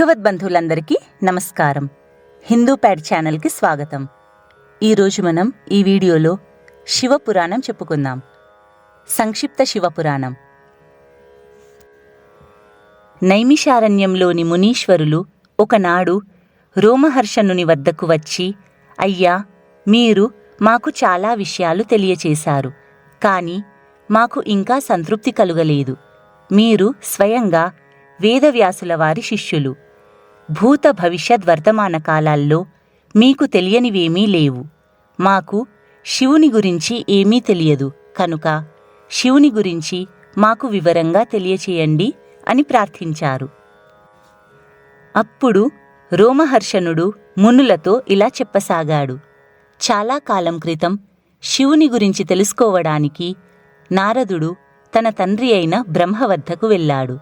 భగవద్బంధువులందరికీ నమస్కారం. హిందూ ప్యాడ్ ఛానల్కి స్వాగతం. ఈరోజు మనం ఈ వీడియోలో శివపురాణం చెప్పుకుందాం. సంక్షిప్త శివపురాణం. నైమిషారణ్యంలోని మునీశ్వరులు ఒకనాడు రోమహర్షణుని వద్దకు వచ్చి అయ్యా మీరు మాకు చాలా విషయాలు తెలియచేశారు కానీ మాకు ఇంకా సంతృప్తి కలుగలేదు. మీరు స్వయంగా వేదవ్యాసుల వారి శిష్యులు. భూత భవిష్యత్ వర్తమాన కాలాల్లో మీకు తెలియనివేమీ లేవు. మాకు శివుని గురించి ఏమీ తెలియదు. కనుక శివుని గురించి మాకు వివరంగా తెలియచేయండి అని ప్రార్థించారు. అప్పుడు రోమహర్షణుడు మునులతో ఇలా చెప్పసాగాడు. చాలా కాలం క్రితం శివుని గురించి తెలుసుకోవడానికి నారదుడు తన తండ్రి అయిన బ్రహ్మ వద్దకు వెళ్ళాడు.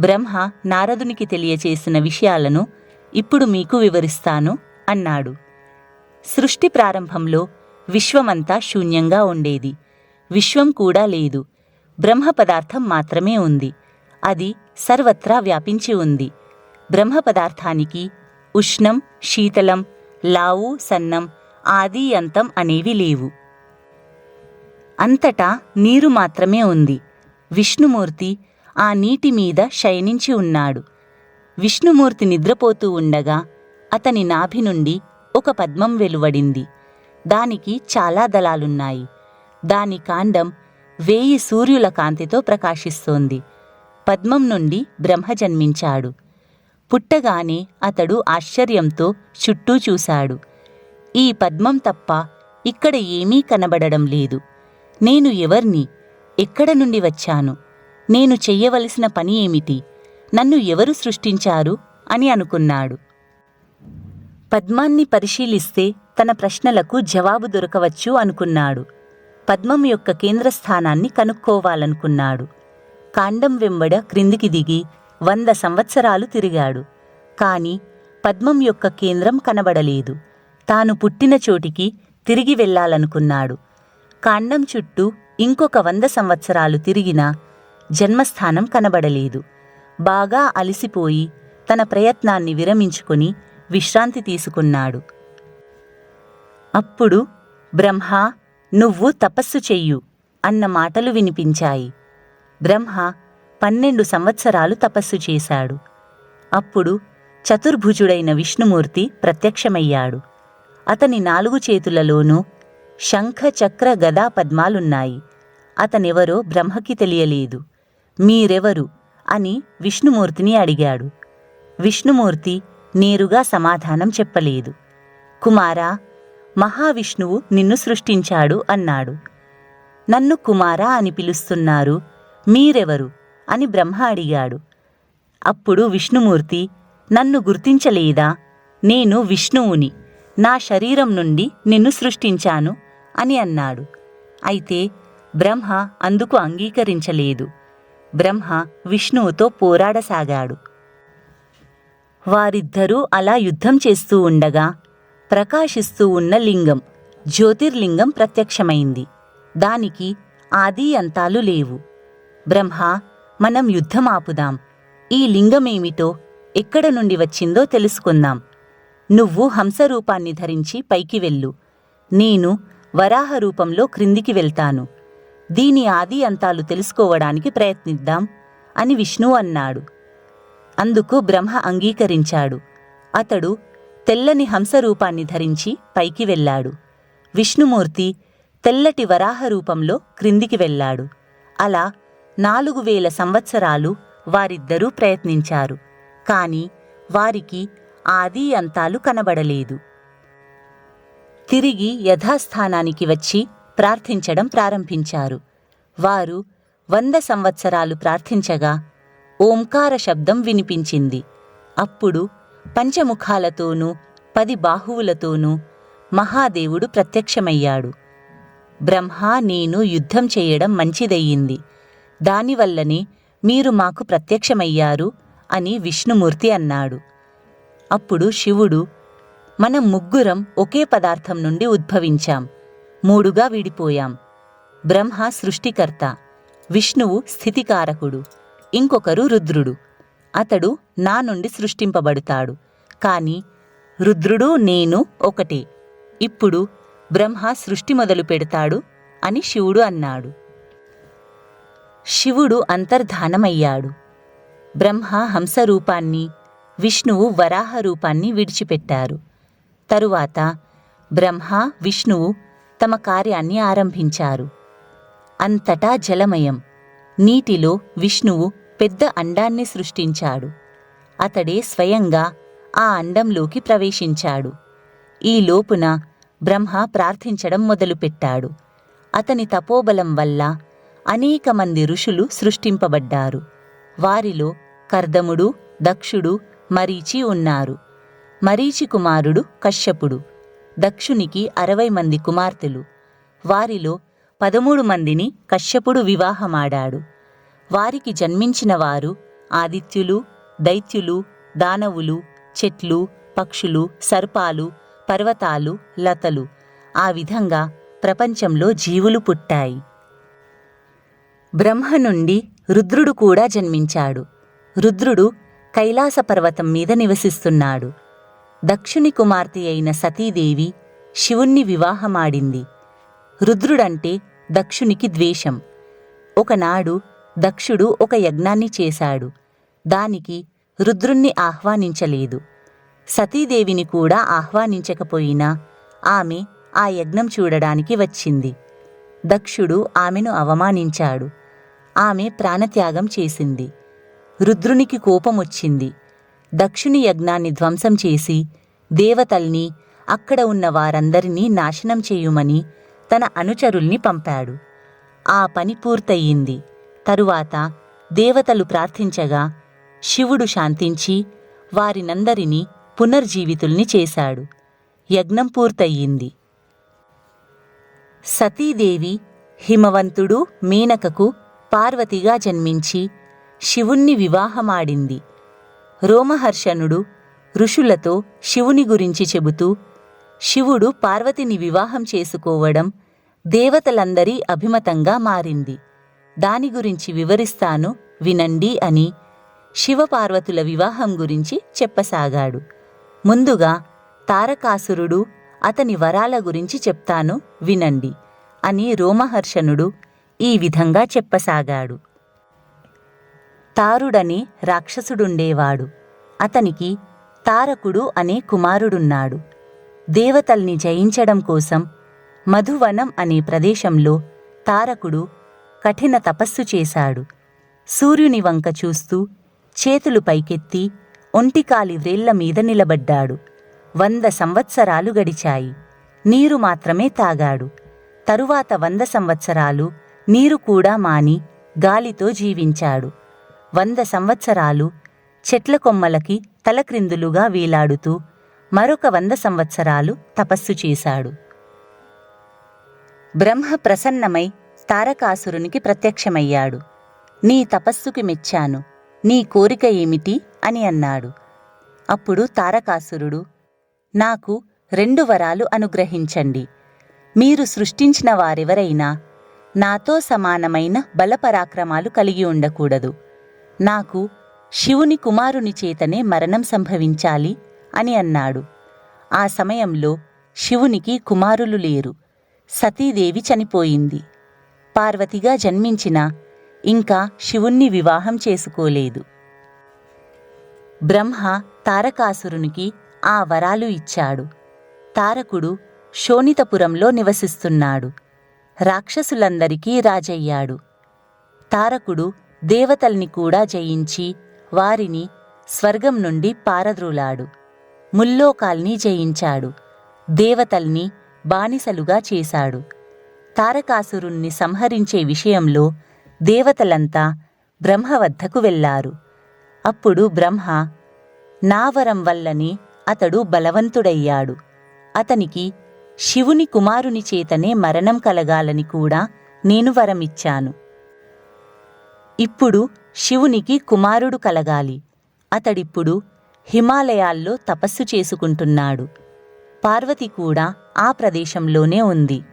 బ్రహ్మ నారదునికి తెలియచేసిన విషయాలను ఇప్పుడు మీకు వివరిస్తాను అన్నాడు. సృష్టి ప్రారంభంలో విశ్వమంతా శూన్యంగా ఉండేది. విశ్వం కూడా లేదు. బ్రహ్మ పదార్థం మాత్రమే ఉంది. అది సర్వత్రా వ్యాపించి ఉంది. బ్రహ్మ పదార్థానికి ఉష్ణం శీతలం లావు సన్నం ఆది అంతం అనేవి లేవు. అంతటా నీరు మాత్రమే ఉంది. విష్ణుమూర్తి ఆ నీటి మీద శయనించి ఉన్నాడు. విష్ణుమూర్తి నిద్రపోతూ ఉండగా అతని నాభి నుండి ఒక పద్మం వెలువడింది. దానికి చాలా దళాలున్నాయి. దాని కాండం వేయి సూర్యుల కాంతితో ప్రకాశిస్తోంది. పద్మం నుండి బ్రహ్మ జన్మించాడు. పుట్టగానే అతడు ఆశ్చర్యంతో చుట్టూ చూశాడు. ఈ పద్మం తప్ప ఇక్కడ ఏమీ కనబడడం లేదు. నేను ఎవర్ని? ఎక్కడ నుండి వచ్చాను? నేను చెయ్యవలసిన పని ఏమిటి? నన్ను ఎవరు సృష్టించారు? అని అనుకున్నాడు. పద్మాన్ని పరిశీలిస్తే తన ప్రశ్నలకు జవాబు దొరకవచ్చు అనుకున్నాడు. పద్మం యొక్క కేంద్రస్థానాన్ని కనుక్కోవాలనుకున్నాడు. కాండం వెంబడ క్రిందికి దిగి వంద సంవత్సరాలు తిరిగాడు. కాని పద్మం యొక్క కేంద్రం కనబడలేదు. తాను పుట్టిన చోటికి తిరిగి వెళ్ళాలనుకున్నాడు. కాండం చుట్టూ ఇంకొక వంద సంవత్సరాలు తిరిగినా జన్మస్థానం కనబడలేదు. బాగా అలసిపోయి తన ప్రయత్నాన్ని విరమించుకుని విశ్రాంతి తీసుకున్నాడు. అప్పుడు బ్రహ్మ నువ్వు తపస్సు చెయ్యు అన్న మాటలు వినిపించాయి. బ్రహ్మ పన్నెండు సంవత్సరాలు తపస్సు చేశాడు. అప్పుడు చతుర్భుజుడైన విష్ణుమూర్తి ప్రత్యక్షమయ్యాడు. అతని నాలుగు చేతులలోనూ శంఖ చక్ర గదా పద్మాలున్నాయి. అతనెవరో బ్రహ్మకి తెలియలేదు. మీరెవరు? అని విష్ణుమూర్తిని అడిగాడు. విష్ణుమూర్తి నేరుగా సమాధానం చెప్పలేదు. కుమారా మహావిష్ణువు నిన్ను సృష్టించాడు అన్నాడు. నన్ను కుమారా అని పిలుస్తున్నారు మీరెవరు? అని బ్రహ్మ అడిగాడు. అప్పుడు విష్ణుమూర్తి నన్ను గుర్తించలేదా? నేను విష్ణువుని నా శరీరం నుండి నిన్ను సృష్టించాను అని అన్నాడు. అయితే బ్రహ్మ అందుకు అంగీకరించలేదు. బ్రహ్మ విష్ణువుతో పోరాడసాగాడు. వారిద్దరూ అలా యుద్ధం చేస్తూ ఉండగా ప్రకాశిస్తూ ఉన్న లింగం జ్యోతిర్లింగం ప్రత్యక్షమైంది. దానికి ఆది అంతాలు లేవు. బ్రహ్మ మనం యుద్ధం ఆపుదాం. ఈ లింగమేమిటో ఎక్కడ నుండి వచ్చిందో తెలుసుకుందాం. నువ్వు హంసరూపాన్ని ధరించి పైకి వెళ్ళు. నేను వరాహ రూపంలో క్రిందికి వెళ్తాను. దీని ఆది అంతాలు తెలుసుకోవడానికి ప్రయత్నిద్దాం అని విష్ణు అన్నాడు. అందుకు బ్రహ్మ అంగీకరించాడు. అతడు తెల్లని హంసరూపాన్ని ధరించి పైకి వెళ్ళాడు. విష్ణుమూర్తి తెల్లటి వరాహ రూపంలో క్రిందికి వెళ్ళాడు. అలా నాలుగు వేల సంవత్సరాలు వారిద్దరూ ప్రయత్నించారు. కాని వారికి ఆది అంతాలు కనబడలేదు. తిరిగి యథాస్థానానికి వచ్చి ప్రార్థించడం ప్రారంభించారు. వారు వంద సంవత్సరాలు ప్రార్థించగా ఓంకార శబ్దం వినిపించింది. అప్పుడు పంచముఖాలతోనూ పది బాహువులతోనూ మహాదేవుడు ప్రత్యక్షమయ్యాడు. బ్రహ్మ నేను యుద్ధం చేయడం మంచిదయ్యింది దానివల్లనే మీరు మాకు ప్రత్యక్షమయ్యారు అని విష్ణుమూర్తి అన్నాడు. అప్పుడు శివుడు మనం ముగ్గురం ఒకే పదార్థం నుండి ఉద్భవించాం. మూడుగా విడిపోయాం. బ్రహ్మ సృష్టికర్త. విష్ణువు స్థితికారకుడు. ఇంకొకరు రుద్రుడు. అతడు నా నుండి సృష్టింపబడుతాడు. కాని రుద్రుడు నేను ఒకటే. ఇప్పుడు బ్రహ్మ సృష్టి మొదలు పెడతాడు అని శివుడు అన్నాడు. శివుడు అంతర్ధానమయ్యాడు. బ్రహ్మ హంస రూపాన్ని విష్ణువు వరాహ రూపాన్ని విడిచిపెట్టారు. తరువాత బ్రహ్మ విష్ణువు తమ కార్యాన్ని ఆరంభించారు. అంతటా జలమయం. నీటిలో విష్ణువు పెద్ద అండాన్ని సృష్టించాడు. అతడే స్వయంగా ఆ అండంలోకి ప్రవేశించాడు. ఈ లోపున బ్రహ్మ ప్రార్థించడం మొదలుపెట్టాడు. అతని తపోబలం వల్ల అనేక మంది ఋషులు సృష్టింపబడ్డారు. వారిలో కర్దముడు దక్షుడు మరీచి ఉన్నారు. మరీచి కుమారుడు కశ్యపుడు. దక్షునికి అరవై మంది కుమార్తెలు. వారిలో పదమూడు మందిని కశ్యపుడు వివాహమాడాడు. వారికి జన్మించిన వారు ఆదిత్యులు దైత్యులు దానవులు చెట్లు పక్షులు సర్పాలు పర్వతాలు లతలు. ఆ విధంగా ప్రపంచంలో జీవులు పుట్టాయి. బ్రహ్మ నుండి రుద్రుడు కూడా జన్మించాడు. రుద్రుడు కైలాస పర్వతం మీద నివసిస్తున్నాడు. దక్షుని కుమార్తె అయిన సతీదేవి శివుణ్ణి వివాహమాడింది. రుద్రుడంటే దక్షునికి ద్వేషం. ఒకనాడు దక్షుడు ఒక యజ్ఞాన్ని చేశాడు. దానికి రుద్రుణ్ణి ఆహ్వానించలేదు. సతీదేవిని కూడా ఆహ్వానించకపోయినా ఆమె ఆ యజ్ఞం చూడడానికి వచ్చింది. దక్షుడు ఆమెను అవమానించాడు. ఆమె ప్రాణత్యాగం చేసింది. రుద్రునికి కోపమొచ్చింది. దక్షిణి యజ్ఞాన్ని ధ్వంసం చేసి దేవతల్ని అక్కడ ఉన్న వారందరినీ నాశనం చేయుమని తన అనుచరుల్ని పంపాడు. ఆ పని పూర్తయింది. తరువాత దేవతలు ప్రార్థించగా శివుడు శాంతించి వారినందరినీ పునర్జీవితుల్ని చేశాడు. యజ్ఞం పూర్తయింది. సతీదేవి హిమవంతుడు మేనకకు పార్వతిగా జన్మించి శివుణ్ణి వివాహమాడింది. రోమహర్షణుడు ఋషులతో శివుని గురించి చెబుతూ శివుడు పార్వతిని వివాహం చేసుకోవడం దేవతలందరి అభిమతంగా మారింది. దాని గురించి వివరిస్తాను వినండి అని శివపార్వతుల వివాహం గురించి చెప్పసాగాడు. ముందుగా తారకాసురుడు అతని వరాల గురించి చెప్తాను వినండి అని రోమహర్షణుడు ఈ విధంగా చెప్పసాగాడు. తారుడనే రాక్షసుడుండేవాడు. అతనికి తారకుడు అనే కుమారుడున్నాడు. దేవతల్ని జయించడం కోసం మధువనం అనే ప్రదేశంలో తారకుడు కఠిన తపస్సు చేశాడు. సూర్యుని వంక చూస్తూ చేతులు పైకెత్తి ఒంటికాలి వ్రేళ్ళ మీద నిలబడ్డాడు. వంద సంవత్సరాలు గడిచాయి. నీరు మాత్రమే తాగాడు. తరువాత వంద సంవత్సరాలు నీరు కూడా మాని గాలితో జీవించాడు. వంద సంవత్సరాలు చెట్ల కొమ్మలకి తలక్రిందులుగా వేలాడుతూ మరొక వంద సంవత్సరాలు తపస్సు చేశాడు. బ్రహ్మ ప్రసన్నమై తారకాసురునికి ప్రత్యక్షమయ్యాడు. నీ తపస్సుకి మెచ్చాను. నీ కోరిక ఏమిటి? అని అన్నాడు. అప్పుడు తారకాసురుడు నాకు రెండు వరాలు అనుగ్రహించండి. మీరు సృష్టించిన వారెవరైనా నాతో సమానమైన బలపరాక్రమాలు కలిగి ఉండకూడదు. నాకు శివుని కుమారుని చేతనే మరణం సంభవించాలి అని అన్నాడు. ఆ సమయంలో శివునికి కుమారులు లేరు. సతీదేవి చనిపోయింది. పార్వతిగా జన్మించిన ఇంకా శివుణ్ణి వివాహం చేసుకోలేదు. బ్రహ్మ తారకాసురునికి ఆ వరాలు ఇచ్చాడు. తారకుడు శోణితపురంలో నివసిస్తున్నాడు. రాక్షసులందరికీ రాజయ్యాడు. తారకుడు దేవతల్ని కూడా జయించి వారిని స్వర్గం నుండి పారద్రోలాడు. ముల్లోకాల్ని జయించాడు. దేవతల్ని బానిసలుగా చేశాడు. తారకాసురుణ్ణి సంహరించే విషయంలో దేవతలంతా బ్రహ్మ వద్దకు వెళ్ళారు. అప్పుడు బ్రహ్మ నావరం వల్లనే అతడు బలవంతుడయ్యాడు. అతనికి శివుని కుమారుని చేతనే మరణం కలగాలని కూడా నేను వరమిచ్చాను. ఇప్పుడు శివునికి కుమారుడు కలగాలి. అతడిప్పుడు హిమాలయాల్లో తపస్సు చేసుకుంటున్నాడు. పార్వతి కూడా ఆ ప్రదేశంలోనే ఉంది.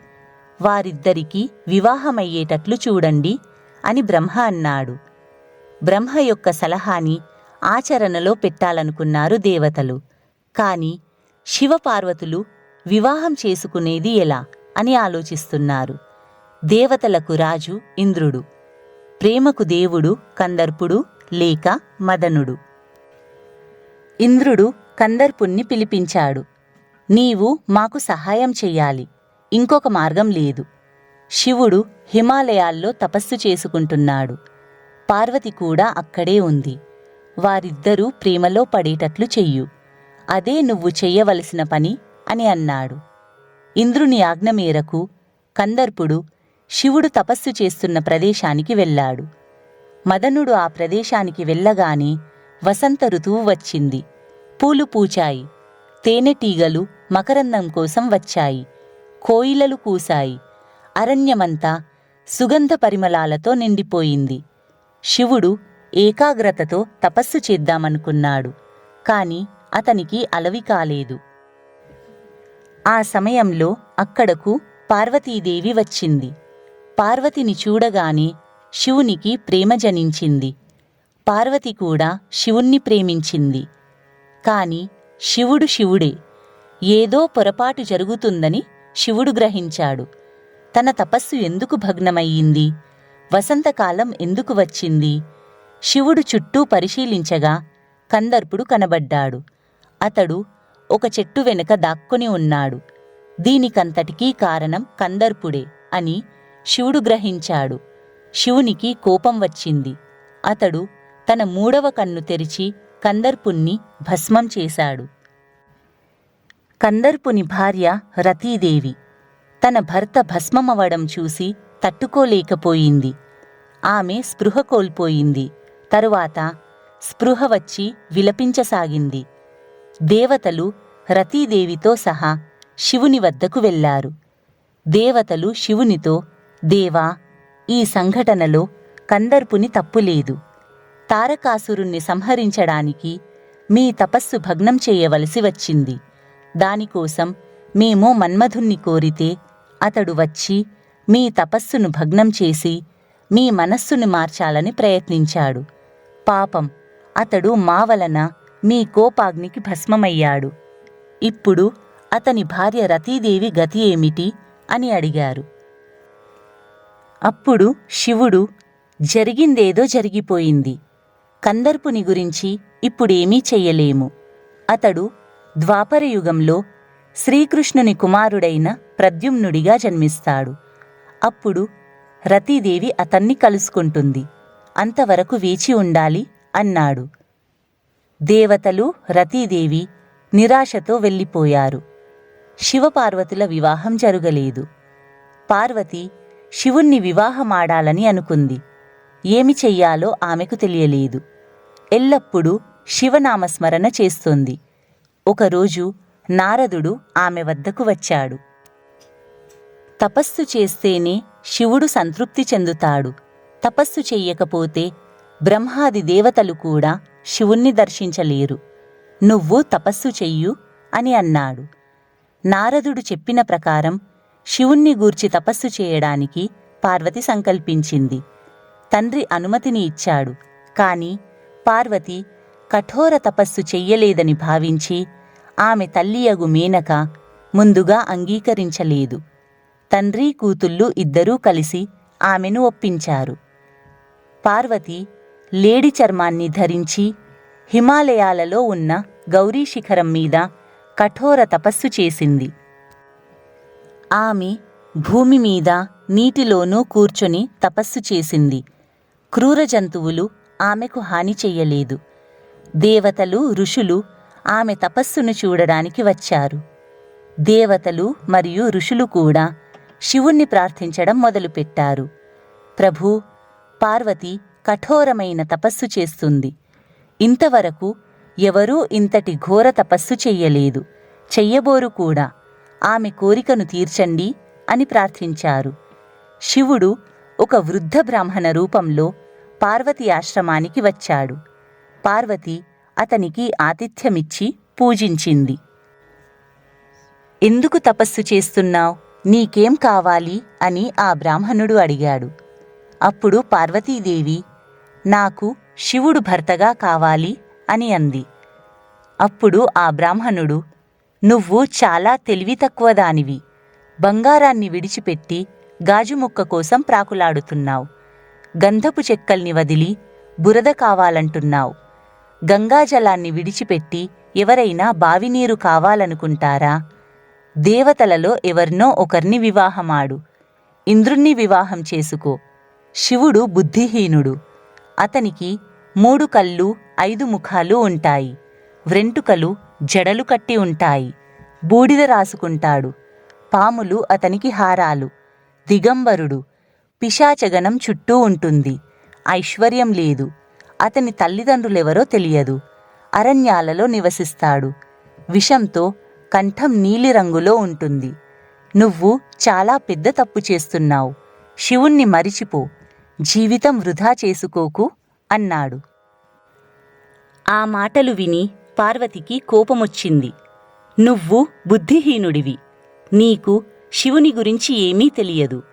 వారిద్దరికీ వివాహమయ్యేటట్లు చూడండి అని బ్రహ్మ అన్నాడు. బ్రహ్మ యొక్క సలహాని ఆచరణలో పెట్టాలనుకున్నారు దేవతలు. కాని శివపార్వతులు వివాహం చేసుకునేది ఎలా అని ఆలోచిస్తున్నారు. దేవతలకు రాజు ఇంద్రుడు. ప్రేమకు దేవుడు కందర్పుడు లేక మదనుడు. ఇంద్రుడు కందర్పుణ్ణి పిలిపించాడు. నీవు మాకు సహాయం చెయ్యాలి. ఇంకొక మార్గం లేదు. శివుడు హిమాలయాల్లో తపస్సు చేసుకుంటున్నాడు. పార్వతి కూడా అక్కడే ఉంది. వారిద్దరూ ప్రేమలో పడేటట్లు చెయ్యు. అదే నువ్వు చెయ్యవలసిన పని అని అన్నాడు. ఇంద్రుని ఆజ్ఞ మేరకు కందర్పుడు శివుడు తపస్సు చేస్తున్న ప్రదేశానికి వెళ్ళాడు. మదనుడు ఆ ప్రదేశానికి వెళ్ళగానే వసంత ఋతువు వచ్చింది. పూలు పూచాయి. తేనెటీగలు మకరందం కోసం వచ్చాయి. కోయిలలు కూశాయి. అరణ్యమంతా సుగంధ పరిమళాలతో నిండిపోయింది. శివుడు ఏకాగ్రతతో తపస్సు చేద్దామనుకున్నాడు. కాని అతనికి అలవి కాలేదు. ఆ సమయంలో అక్కడకు పార్వతీదేవి వచ్చింది. పార్వతిని చూడగానే శివునికి ప్రేమ జనించింది. పార్వతి కూడా శివుణ్ణి ప్రేమించింది. కాని శివుడు శివుడే. ఏదో పొరపాటు జరుగుతుందని శివుడు గ్రహించాడు. తన తపస్సు ఎందుకు భగ్నమయ్యింది? వసంతకాలం ఎందుకు వచ్చింది? శివుడు చుట్టూ పరిశీలించగా కందర్పుడు కనబడ్డాడు. అతడు ఒక చెట్టు వెనుక దాక్కుని ఉన్నాడు. దీనికంతటికీ కారణం కందర్పుడే అని శివుడు గ్రహించాడు. శివునికి కోపం వచ్చింది. అతడు తన మూడవ కన్ను తెరిచి కందర్పుణ్ణి భస్మం చేశాడు. కందర్పుని భార్య రతీదేవి తన భర్త భస్మమవడం చూసి తట్టుకోలేకపోయింది. ఆమె స్పృహ కోల్పోయింది. తరువాత స్పృహ వచ్చి విలపించసాగింది. దేవతలు రతీదేవితో సహా శివుని వద్దకు వెళ్ళారు దేవతలు శివునితో దేవా ఈ సంఘటనలో కందర్పుని తప్పులేదు. తారకాసురుణ్ణి సంహరించడానికి మీ తపస్సు భగ్నం చేయవలసి వచ్చింది. దానికోసం మేము మన్మధుణ్ణి కోరితే అతడు వచ్చి మీ తపస్సును భగ్నం చేసి మీ మనస్సును మార్చాలని ప్రయత్నించాడు. పాపం అతడు మా వలన మీ కోపాగ్నికి భస్మమయ్యాడు. ఇప్పుడు అతని భార్య రతీదేవి గతి ఏమిటి అని అడిగారు. అప్పుడు శివుడు జరిగిందేదో జరిగిపోయింది. కందర్పుని గురించి ఇప్పుడేమీ చెయ్యలేము. అతడు ద్వాపరయుగంలో శ్రీకృష్ణుని కుమారుడైన ప్రద్యుమ్నుడిగా జన్మిస్తాడు. అప్పుడు రతీదేవి అతన్ని కలుసుకుంటుంది. అంతవరకు వేచి ఉండాలి అన్నాడు. దేవతలు రతీదేవి నిరాశతో వెళ్ళిపోయారు. శివపార్వతుల వివాహం జరగలేదు. పార్వతి శివుణ్ణి వివాహమాడాలని అనుకుంది. ఏమి చెయ్యాలో ఆమెకు తెలియలేదు. ఎల్లప్పుడూ శివనామస్మరణ చేస్తోంది. ఒకరోజు నారదుడు ఆమె వద్దకు వచ్చాడు. తపస్సు చేస్తేనే శివుడు సంతృప్తి చెందుతాడు. తపస్సు చెయ్యకపోతే బ్రహ్మాది దేవతలు కూడా శివుణ్ణి దర్శించలేరు. నువ్వు తపస్సు చెయ్యు అని అన్నాడు. నారదుడు చెప్పిన ప్రకారం శివుణ్ణి గూర్చి తపస్సు చేయడానికి పార్వతి సంకల్పించింది. తండ్రి అనుమతిని ఇచ్చాడు. కాని పార్వతి కఠోర తపస్సు చెయ్యలేదని భావించి ఆమె తల్లియగు మేనక ముందుగా అంగీకరించలేదు. తండ్రి కూతుళ్ళు ఇద్దరూ కలిసి ఆమెను ఒప్పించారు. పార్వతి లేడి చర్మాన్ని ధరించి హిమాలయాలలో ఉన్న గౌరీ శిఖరం మీద కఠోర తపస్సు చేసింది. ఆమె భూమి మీద నీటిలోనూ కూర్చొని తపస్సు చేసింది. క్రూర జంతువులు ఆమెకు హాని చెయ్యలేదు. దేవతలు ఋషులు ఆమె తపస్సును చూడడానికి వచ్చారు. దేవతలు మరియు ఋషులు కూడా శివుణ్ణి ప్రార్థించడం మొదలుపెట్టారు. ప్రభు పార్వతి కఠోరమైన తపస్సు చేస్తుంది. ఇంతవరకు ఎవరూ ఇంతటి ఘోర తపస్సు చెయ్యలేదు. చెయ్యబోరు కూడా. ఆమె కోరికను తీర్చండి అని ప్రార్థించారు. శివుడు ఒక వృద్ధ బ్రాహ్మణ రూపంలో పార్వతి ఆశ్రమానికి వచ్చాడు. పార్వతి అతనికి ఆతిథ్యమిచ్చి పూజించింది. ఎందుకు తపస్సు చేస్తున్నావు? నీకేం కావాలి? అని ఆ బ్రాహ్మణుడు అడిగాడు. అప్పుడు పార్వతీదేవి నాకు శివుడు భర్తగా కావాలి అని అంది. అప్పుడు ఆ బ్రాహ్మణుడు నువ్వు చాలా తెలివి తక్కువ దానివి బంగారాన్ని విడిచిపెట్టి గాజు ముక్క కోసం ప్రాకులాడుతున్నావు. గంధపు చెక్కల్ని వదిలి బురద కావాలంటున్నావు. గంగాజలాన్ని విడిచిపెట్టి ఎవరైనా బావినీరు కావాలనుకుంటారా? దేవతలలో ఎవర్నో ఒకరిని వివాహమాడు. ఇంద్రుణ్ణి వివాహం చేసుకో. శివుడు బుద్ధిహీనుడు. అతనికి మూడు కళ్ళు ఐదు ముఖాలు ఉంటాయి. వ్రెంటుకలు జడలు కట్టి ఉంటాయి. బూడిద రాసుకుంటాడు. పాములు అతనికి హారాలు. దిగంబరుడు. పిశాచగనం చుట్టూ ఉంటుంది. ఐశ్వర్యం లేదు. అతని తల్లిదండ్రులెవరో తెలియదు. అరణ్యాలలో నివసిస్తాడు. విషంతో కంఠం నీలిరంగులో ఉంటుంది. నువ్వు చాలా పెద్ద తప్పు చేస్తున్నావు. శివుణ్ణి మరిచిపో. జీవితం వృధా చేసుకోకు అన్నాడు. ఆ మాటలు విని పార్వతికి కోపమొచ్చింది. నువ్వు బుద్ధిహీనుడివి. నీకు శివుని గురించి ఏమీ తెలియదు.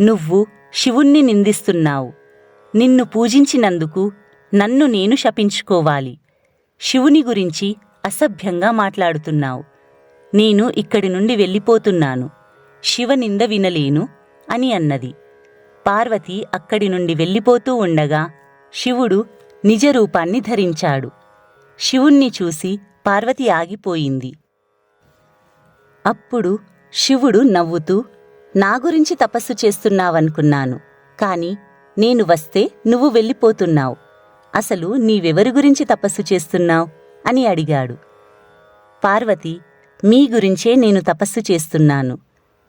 నువ్వు శివుణ్ణి నిందిస్తున్నావు. నిన్ను పూజించినందుకు నన్ను నేను శపించుకోవాలి. శివుని గురించి అసభ్యంగా మాట్లాడుతున్నావు. నేను ఇక్కడి నుండి వెళ్ళిపోతున్నాను. శివనింద వినలేను అని అన్నది. పార్వతి అక్కడి నుండి వెళ్ళిపోతూ ఉండగా శివుడు నిజ రూపాన్ని ధరించాడు. శివుణ్ణి చూసి పార్వతి ఆగిపోయింది. అప్పుడు శివుడు నవ్వుతూ నా గురించి తపస్సు చేస్తున్నావనుకున్నాను కాని నేను వస్తే నువ్వు వెళ్ళిపోతున్నావు. అసలు నీవెవరి గురించి తపస్సు చేస్తున్నావు? అని అడిగాడు. పార్వతి మీ గురించే నేను తపస్సు చేస్తున్నాను.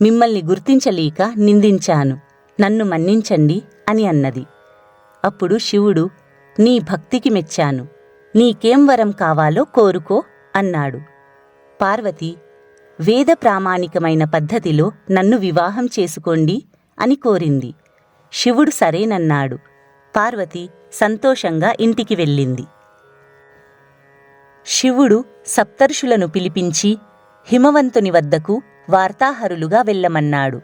మిమ్మల్ని గుర్తించలేక నిందించాను. నన్ను మన్నించండి అని అన్నది. అప్పుడు శివుడు నీ భక్తికి మెచ్చాను. నీకేం వరం కావాలో కోరుకో అన్నాడు. పార్వతి వేద ప్రామాణికమైన పద్ధతిలో నన్ను వివాహం చేసుకోండి అని కోరింది. శివుడు సరేనన్నాడు. పార్వతి సంతోషంగా ఇంటికి వెళ్ళింది. శివుడు సప్తర్షులను పిలిపించి హిమవంతుని వద్దకు వార్తాహరులుగా వెళ్ళమన్నాడు.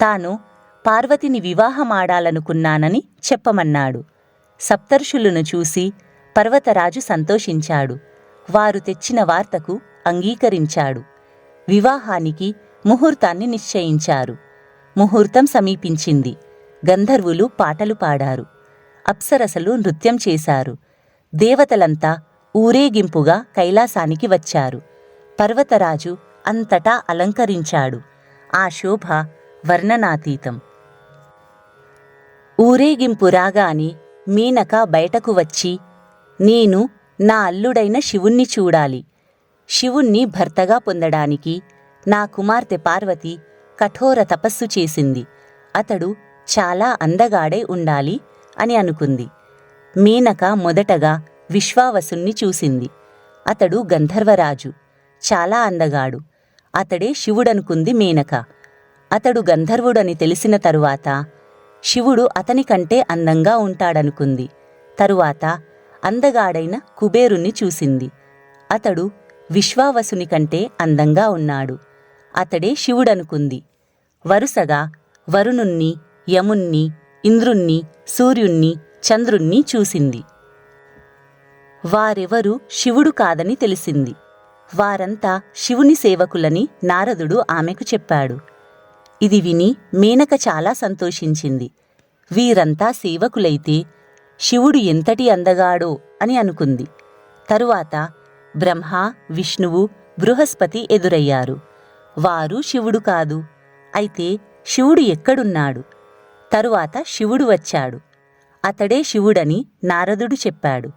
తాను పార్వతిని వివాహమాడాలనుకున్నానని చెప్పమన్నాడు. సప్తర్షులను చూసి పర్వతరాజు సంతోషించాడు. వారు తెచ్చిన వార్తకు అంగీకరించాడు. వివాహానికి ముహూర్తాన్ని నిశ్చయించారు. ముహూర్తం సమీపించింది. గంధర్వులు పాటలు పాడారు. అప్సరసలు నృత్యం చేశారు. దేవతలంతా ఊరేగింపుగా కైలాసానికి వచ్చారు. పర్వతరాజు అంతటా అలంకరించాడు. ఆ శోభ వర్ణనాతీతం. ఊరేగింపు రాగానే మీనక బయటకు వచ్చి నేను నా అల్లుడైన శివుణ్ణి చూడాలి. శివుణ్ణి భర్తగా పొందడానికి నా కుమార్తె పార్వతి కఠోర తపస్సు చేసింది. అతడు చాలా అందగాడై ఉండాలి అని అనుకుంది. మీనక మొదటగా విశ్వావసుణ్ణి చూసింది. అతడు గంధర్వరాజు చాలా అందగాడు. అతడే శివుడనుకుంది మేనక. అతడు గంధర్వుడని తెలిసిన తరువాత శివుడు అతని కంటే అందంగా ఉంటాడనుకుంది. తరువాత అందగాడైన కుబేరుణ్ణి చూసింది. అతడు విశ్వావసుని కంటే అందంగా ఉన్నాడు. అతడే శివుడనుకుంది. వరుసగా వరుణుణ్ణి యముణ్ణి ఇంద్రుణ్ణి సూర్యుణ్ణి చంద్రుణ్ణి చూసింది. వారెవరు శివుడు కాదని తెలిసింది. వారంతా శివుని సేవకులని నారదుడు ఆమెకు చెప్పాడు. ఇది విని మేనక చాలా సంతోషించింది. వీరంతా సేవకులైతే శివుడు ఎంతటి అందగాడో అని అనుకుంది. తరువాత బ్రహ్మ విష్ణువు బృహస్పతి ఎదురయ్యారు. వారు శివుడు కాదు. అయితే శివుడు ఎక్కడున్నాడు? తరువాత శివుడు వచ్చాడు. అతడే శివుడని నారదుడు చెప్పాడు.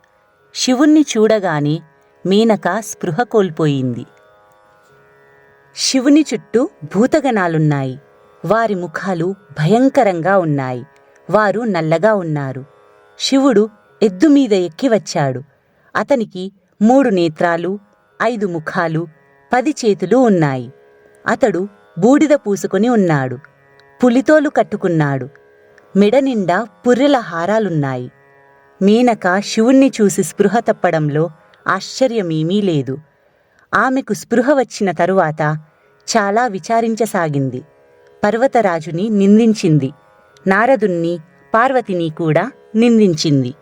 శివుణ్ణి చూడగానే మీనక స్పృహ కోల్పోయింది. శివుని చుట్టూ భూతగణాలున్నాయి. వారి ముఖాలు భయంకరంగా ఉన్నాయి. వారు నల్లగా ఉన్నారు. శివుడు ఎద్దు మీద ఎక్కి వచ్చాడు. అతనికి మూడు నేత్రాలు ఐదు ముఖాలు పది చేతులు ఉన్నాయి. అతడు బూడిద పూసుకొని ఉన్నాడు. పులితోలు కట్టుకున్నాడు. మెడ నిండా పుర్రెల హారాలున్నాయి. మీనక శివుణ్ణి చూసి స్పృహ తప్పడంలో ఆశ్చర్యమేమీ లేదు. ఆమెకు స్పృహ వచ్చిన తరువాత చాలా విచారించసాగింది. పర్వతరాజుని నిందించింది. నారదుణ్ణి పార్వతిని కూడా నిందించింది.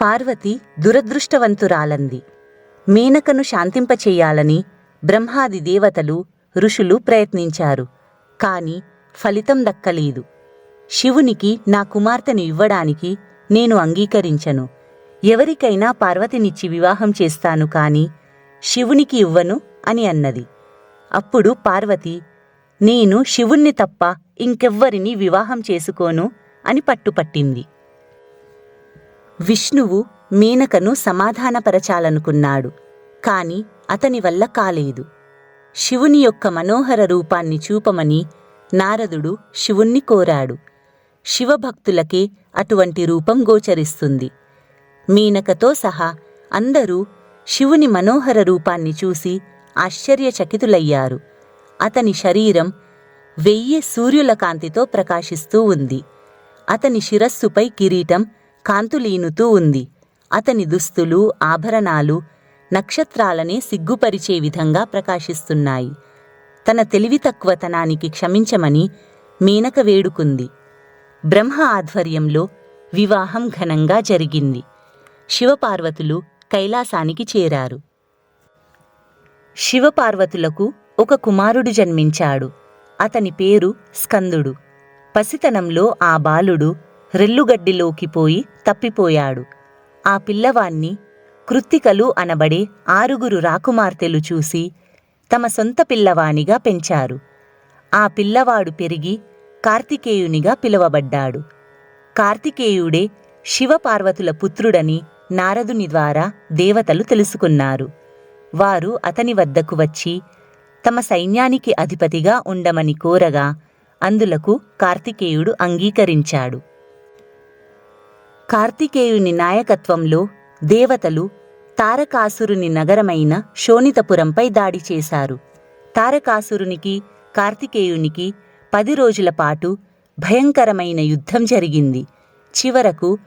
పార్వతి దురదృష్టవంతురాలంది. మేనకను శాంతింపచేయాలని బ్రహ్మాది దేవతలు ఋషులు ప్రయత్నించారు. కాని ఫలితం దక్కలేదు. శివునికి నా కుమార్తెను ఇవ్వడానికి నేను అంగీకరించను. ఎవరికైనా పార్వతినిచ్చి వివాహం చేస్తాను కాని శివునికి ఇవ్వను అని అన్నది. అప్పుడు పార్వతి నేను శివుణ్ణి తప్ప ఇంకెవ్వరిని వివాహం చేసుకోను అని పట్టుపట్టింది. విష్ణువు మీనకను సమాధానపరచాలనుకున్నాడు కాని అతని వల్ల కాలేదు. శివుని యొక్క మనోహర రూపాన్ని చూపమని నారదుడు శివుణ్ణి కోరాడు. శివభక్తులకే అటువంటి రూపం గోచరిస్తుంది. మీనకతో సహా అందరూ శివుని మనోహర రూపాన్ని చూసి ఆశ్చర్యచకితులయ్యారు. అతని శరీరం వెయ్యి సూర్యుల కాంతితో ప్రకాశిస్తూ ఉంది. అతని శిరస్సుపై కిరీటం కాంతులీనుతూ ఉంది. అతని దుస్తులు ఆభరణాలు నక్షత్రాలనే సిగ్గుపరిచే విధంగా ప్రకాశిస్తున్నాయి. తన తెలివి తక్కువతనానికి క్షమించమని మేనక వేడుకుంది. బ్రహ్మ ఆధ్వర్యంలో వివాహం ఘనంగా జరిగింది. శివపార్వతులు కైలాసానికి చేరారు. శివపార్వతులకు ఒక కుమారుడు జన్మించాడు. అతని పేరు స్కందుడు. పసితనంలో ఆ బాలుడు రెల్లుగడ్డిలోకి పోయి తప్పిపోయాడు. ఆ పిల్లవాణ్ణి కృత్తికలు అనబడే ఆరుగురు రాకుమార్తెలు చూసి తమ సొంత పిల్లవానిగా పెంచారు. ఆ పిల్లవాడు పెరిగి కార్తికేయునిగా పిలువబడ్డాడు. కార్తికేయుడే శివపార్వతుల పుత్రుడని నారదుని ద్వారా దేవతలు తెలుసుకున్నారు. వారు అతని వద్దకు వచ్చి తమ సైన్యానికి అధిపతిగా ఉండమని కోరగా అందులకు కార్తికేయుడు అంగీకరించాడు. కార్తికేయుని నాయకత్వంలో దేవతలు తారకాసురుని నగరమైన శోణితపురంపై దాడి చేశారు. తారకాసురునికి కార్తికేయునికి పది రోజుల పాటు భయంకరమైన యుద్ధం జరిగింది. చివరకు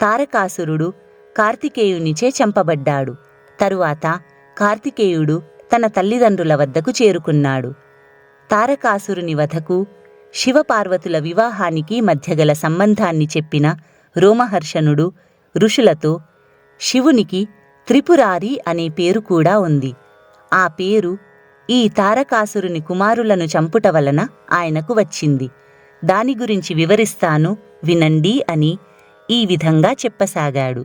తారకాసురుడు కార్తికేయునిచే చంపబడ్డాడు. తరువాత కార్తికేయుడు తన తల్లిదండ్రుల వద్దకు చేరుకున్నాడు. తారకాసురుని వధకు శివపార్వతుల వివాహానికి మధ్యగల సంబంధాన్ని చెప్పిన రోమహర్షణుడు ఋషులతో శివునికి త్రిపురారి అనే పేరు కూడా ఉంది. ఆ పేరు ఈ తారకాసురుని కుమారులను చంపుట వలన ఆయనకు వచ్చింది. దాని గురించి వివరిస్తాను వినండి అని ఈ విధంగా చెప్పసాగాడు.